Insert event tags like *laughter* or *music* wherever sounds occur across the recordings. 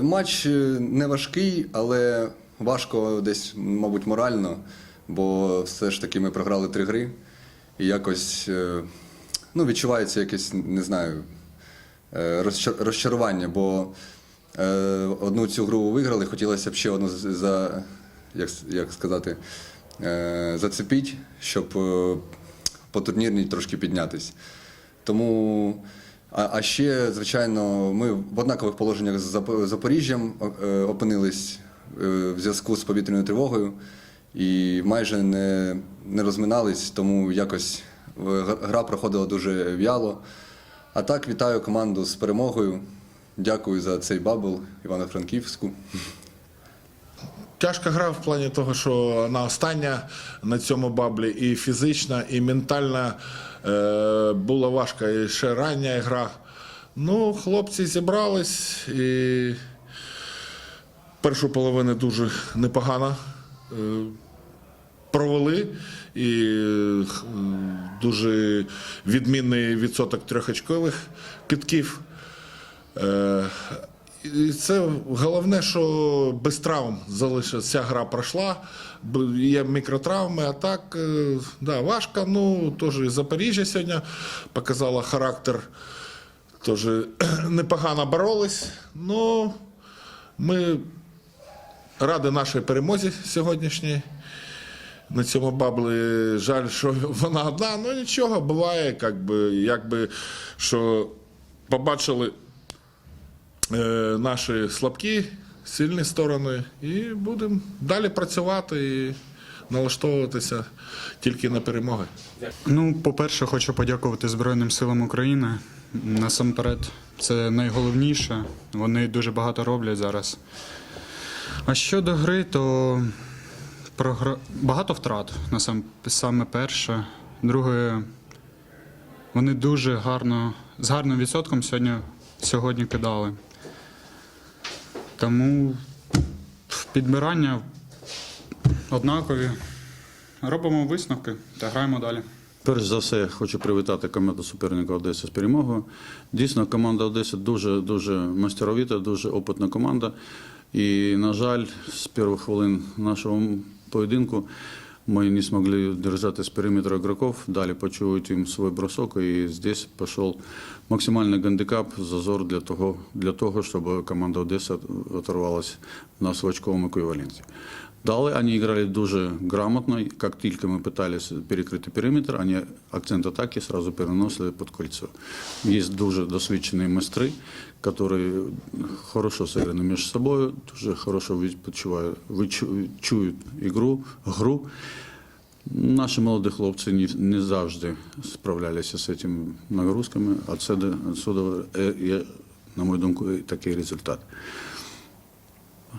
Матч е, не важкий, але важко десь, мабуть, морально, бо все ж таки ми програли три гри. І якось е, ну, відчувається якесь, не знаю, е, розчарування, бо одну цю гру виграли, хотілося б ще одну за, як, як сказати, зацепити, щоб по турнірній трошки піднятись. Тому, а, ще, звичайно, ми в однакових положеннях з Запоріжжям е, опинились е, в зв'язку з повітряною тривогою і майже не, не розминались, тому якось гра проходила дуже в'яло. А так, вітаю команду з перемогою. Дякую за цей бабл Івано-Франківську. Тяжка гра в плані того, що вона остання на цьому баблі і фізична, і ментальна е, була важка, і ще рання гра. Ну, хлопці зібрались і першу половину дуже непогано е, провели. І е, дуже відмінний відсоток трьохочкових китків. Е, І це головне, що без травм залишилася гра пройшла. Є мікротравми, а так е, да, важко. Ну, теж і Запоріжжя сьогодні показала характер. Теж *clears throat* непогано боролись. Ну, ми раді нашій перемозі сьогоднішній. На цьому баблі жаль, що *laughs* вона одна. Ну нічого, буває, якби, якби що побачили е, наші слабкі, сильні сторони, і будемо далі працювати і налаштовуватися тільки на перемоги. Ну, по-перше, хочу подякувати Збройним силам України. Насамперед, це найголовніше. Вони дуже багато роблять зараз. А щодо гри, то програ... багато втрат. Насам... Саме перше. Друге, вони дуже гарно, з гарним відсотком сьогодні, сьогодні кидали. Тому підбирання однакові. Робимо висновки та граємо далі. Перш за все, хочу привітати команду суперника Одеси з перемогою. Дійсно, команда Одеси дуже дуже майстеровіта, дуже опитна команда. І, на жаль, з перших хвилин нашого поєдинку ми не смогли держать з периметра игроков, дали почують им свой бросок, і здесь пошел максимальный гандикап, зазор для того, для того, чтобы команда Одесса оторвалась на нас в очковому еквіваленті. Далі вони грали дуже грамотно. Як тільки ми пытались перекрити периметр, вони акцент атаки сразу переносили під кольцо. Є дуже досвідчені майстри, які хорошо зіграні між собою, дуже хорошо відпочивають, відчу- ігру, гру. Наші молоді хлопці не, завжди справлялися з цими нагрузками, а це е, на мою думку, такий результат.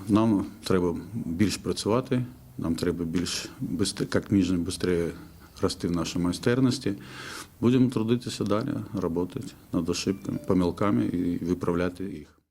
Нам треба більш працювати, нам треба більш як можна швидше рости в нашій майстерності. Будемо трудитися далі, працювати над ошибками, помилками і виправляти їх.